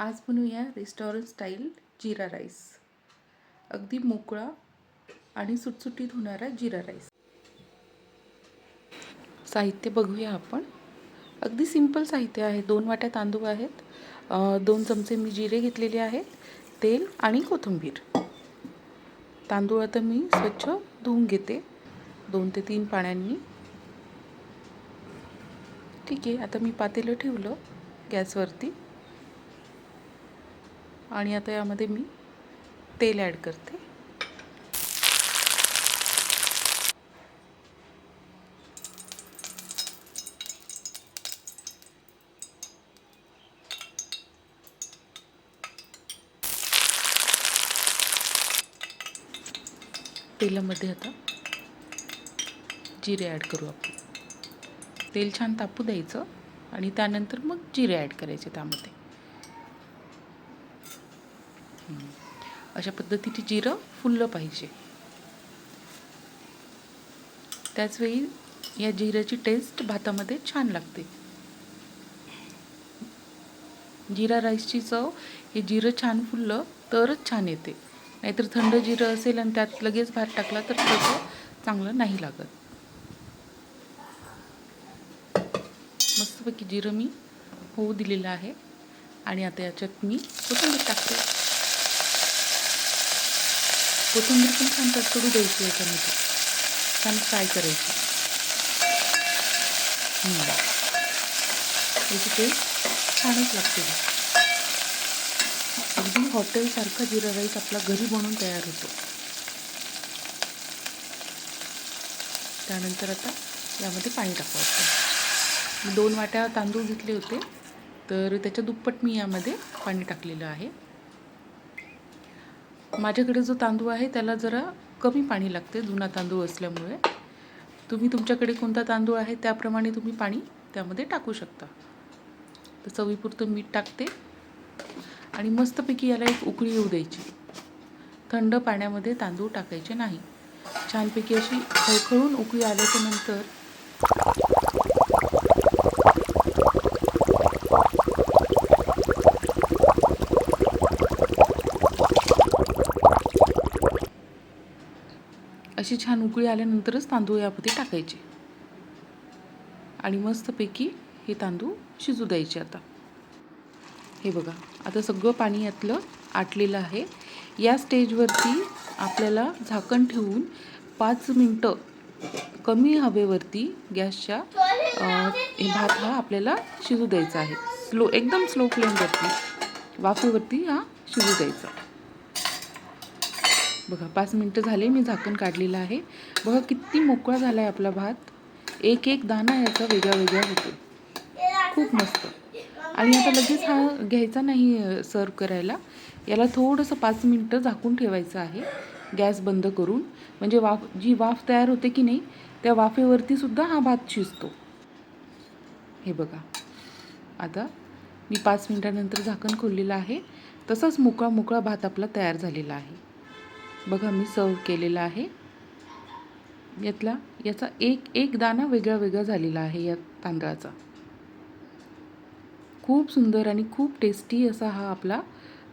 आज बनवूया restaurant style जिरा rice. अगदी मोकळा आणि सुटसुटीत होणारा जिरा राईस. साहित्य बघूया आपण. अगदी सिंपल साहित्य आहे. दोन वाट्या तांदूळ आहेत. दोन चमचे मी जिरे घेतलेले आहेत. तेल आणि कोथिंबीर. तांदूळ आता मी स्वच्छ धुवून घेते. दोन ते तीन पाण्यांनी. ठीक आहे. आता मी पातेलं ठेवलं गॅसवरती. आणि आता यामध्ये मी तेल ॲड करते. तेलामध्ये आता जिरे ॲड करू आपण. तेल छान तापू द्यायचं आणि त्यानंतर मग जिरे ॲड करायचे त्यामध्ये. अशा पद्धतीची जिरं फुललं पाहिजे. त्याचवेळी या जिऱ्याची टेस्ट भातामध्ये छान लागते. जिरा राईसची चव हे जिरं छान फुललं तरच छान येते. नाहीतर थंड जिरं असेल आणि त्यात लगेच भात टाकला तर त्याचं चांगलं नाही लागत. मस्तपैकी जिरं मी होऊ दिलेलं आहे. आणि आता याच्यात मी कोथिंबीर टाकते. कोथिंबीर पण छान तडतडू द्यायची याच्यामध्ये. छान फ्राय करायची. याची ते छानच लागते. अगदी हॉटेलसारखा जिरा राईस आपला घरी बनवून तयार होतो. त्यानंतर आता यामध्ये पाणी टाकायचं दोन वाट्या तांदूळ घेतले होते तर त्याच्या दुप्पट मी यामध्ये पाणी टाकलेलं आहे. माझ्याकडे जो तांदूळ आहे त्याला जरा कमी पाणी लागते जुना तांदूळ असल्यामुळे. तुम्ही तुमच्याकडे कोणता तांदूळ आहे त्याप्रमाणे तुम्ही पाणी त्यामध्ये टाकू शकता. तर चवीपुरतं मीठ टाकते. आणि मस्तपैकी याला एक उकळी येऊ द्यायची. थंड पाण्यामध्ये तांदूळ टाकायचे नाही. छानपैकी अशी खळखळून उकळी आल्याच्यानंतर अशी छान उकळी आल्यानंतरच तांदूळ यामध्ये टाकायचे. आणि मस्तपैकी हे तांदूळ शिजू द्यायचे आता. हे बघा आता सगळं पाणी यातलं आटलेलं आहे. या स्टेजवरती आपल्याला झाकण ठेवून पाच मिनटं कमी हवेवरती गॅसच्या भात हा आपल्याला शिजू द्यायचा आहे. स्लो एकदम स्लो फ्लेमवरती वाफेवरती हा शिजू द्यायचा. बघा पाच मिनटं झाले मी झाकण काढलेलं आहे. बघा किती मोकळा झाला आहे आपला भात. एक एक दाणा याचा वेगळा वेगळा होतो खूप मस्त. आणि आता लगेच हा घ्यायचा नाही सर्व करायला. याला थोडंसं पाच मिनटं झाकून ठेवायचं आहे. गॅस बंद करून. म्हणजे वाफ जी वाफ तयार होते की नाही त्या वाफेवरती सुद्धा हा भात शिजतो. हे बघा. आता मी पाच मिनटानंतर झाकण खोललेलं आहे. तसाच मोकळा मोकळा भात आपला तयार झालेला आहे. बघा मी सर्व केलेला आहे. यातला याचा एक एक दाणा वेगळा वेगळा झालेला आहे या तांदळाचा. खूप सुंदर आणि खूप टेस्टी असा हा आपला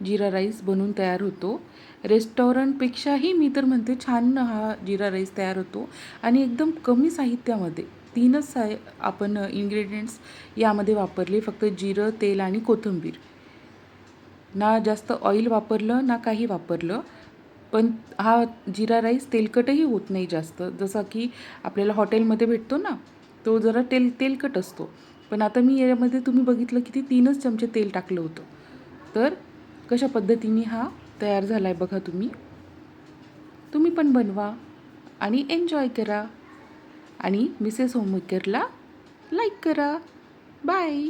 जिरा राईस बनून तयार होतो. रेस्टॉरंटपेक्षाही मी तर म्हणते छान हा जिरा राईस तयार होतो. आणि एकदम कमी साहित्यामध्ये तीनच साय आपण इन्ग्रेडियंट्स यामध्ये वापरले फक्त जिरं तेल आणि कोथिंबीर. ना जास्त ऑइल वापरलं ना काही वापरलं. पण हा जिरा राईस तेलकटही होत नाही जास्त. जसा की आपल्याला हॉटेलमध्ये भेटतो ना तो जरा तेल तेलकट असतो. पण आता मी यामध्ये तुम्ही बघितलं की ती तीनच चमचे तेल टाकलं होतं. तर कशा पद्धतीने हा तयार झाला आहे बघा तुम्ही. तुम्ही पण बनवा आणि एन्जॉय करा. आणि मिसेस होममेकरला लाईक करा. बाय